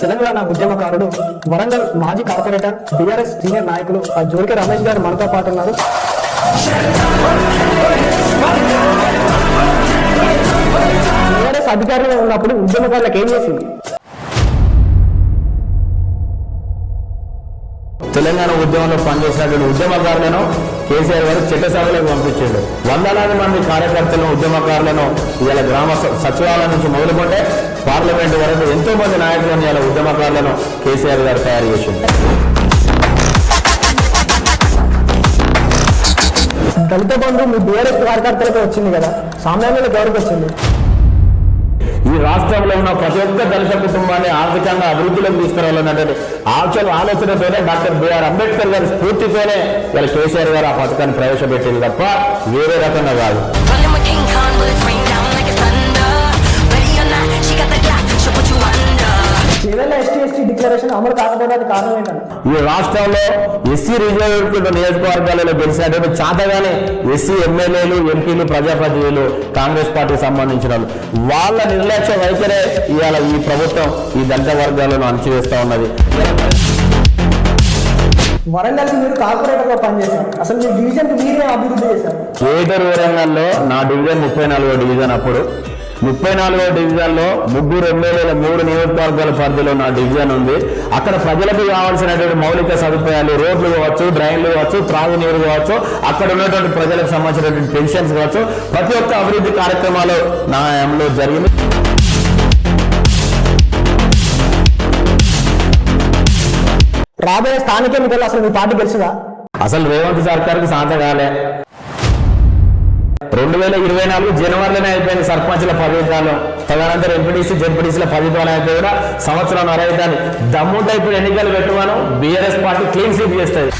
తెలంగాణ ఉద్యమకారుడు వరంగల్ మాజీ corporator BRS senior నాయకులు ఆ జోలిక రమేష్ గారు మనతో పాటు ఉన్నారు. బీఆర్ఎస్ అధికారంలో ఉన్నప్పుడు ఉద్యమకారులకు ఏం చేసింది? తెలంగాణ ఉద్యమంలో పనిచేసినటువంటి ఉద్యమకారులను కేసీఆర్ గారు చట్టసభలకు పంపించాడు. వందలాది మంది కార్యకర్తలను ఉద్యమకారులను ఇవాళ గ్రామ సచివాలయం నుంచి మొదలుకుంటే పార్లమెంట్ వరకు ఎంతో మంది నాయకులను ఇవాళ ఉద్యమకారులను కేసీఆర్ గారు తయారు చేసిండు దళిత బంధు మీ బీఆర్ఎస్ కార్యకర్తలకు వచ్చింది కదా సామాన్యులకు ఎవరికి వచ్చింది? ఈ రాష్ట్రంలో ఉన్న ప్రతి ఒక్క దళిత కుటుంబాన్ని ఆర్థికంగా అభివృద్ధిలోకి తీసుకురావాలన్నటువంటి ఆలోచన ఆలోచనతోనే డాక్టర్ బిఆర్ అంబేద్కర్ గారి స్ఫూర్తితోనే ఇలా కేసీఆర్ గారు ఆ పథకాన్ని ప్రవేశపెట్టింది తప్ప వేరే రకంగా కాదు. అమలు కాకపోవడానికి కారణం ఏంటంటే ఈ రాష్ట్రంలో ఎస్సీ రిజర్వ్ నియోజకవర్గాలలో గెలిచినటువంటి చాతగానే ఎస్సీ ఎమ్మెల్యేలు ఎంపీలు ప్రజాప్రతినిధులు కాంగ్రెస్ పార్టీకి సంబంధించిన వాళ్ళు. నిర్లక్ష్య వైఖరే ఇవాళ ఈ ప్రభుత్వం ఈ దళిత వర్గాలను అణచివేస్తా ఉన్నది. వరంగల్కి మీరు కార్పొరేటర్గా పనిచేశారు. అసలు మీ డివిజన్ మీరే అభివృద్ధి చేశారు? ఏటూరు వరంగల్లో నా డివిజన్ ముప్పై నాలుగో డివిజన్ అప్పుడు. ముప్పై నాలుగో డివిజన్లో ముగ్గురు ఎమ్మెల్యేల మూడు నియోజకవర్గాల పరిధిలో నా డివిజన్ ఉంది. అక్కడ ప్రజలకు కావాల్సినటువంటి మౌలిక సదుపాయాలు రోడ్లు కావచ్చు డ్రైన్లు కావచ్చు త్రాగునీరు కావచ్చు అక్కడ ఉన్నటువంటి ప్రజలకు సంబంధించినటువంటి పెన్షన్స్ కావచ్చు. ప్రతి ఒక్క అభివృద్ధి కార్యక్రమాలు నా హయాంలో జరిగింది. రాబోయే స్థానిక ఎన్నికల్లో అసలు మీ పార్టీ గెలుస్తుందా? అసలు రేవంత్ సర్కార్కి సాధ కాలే. రెండు వేల ఇరవై నాలుగు జనవరిలోనే అయిపోయింది సర్పంచ్ల పదవి తదనంతరం ఎంపీటీసీ జెడ్పీటీసీల పదవి కాలం అయిపోయి కూడా సంవత్సరం అరవైతాన్ని దమ్ముంటే ఇప్పుడు ఎన్నికలు పెట్టువాను బీఆర్ఎస్ పార్టీ క్లీన్ స్వీప్ చేస్తుంది.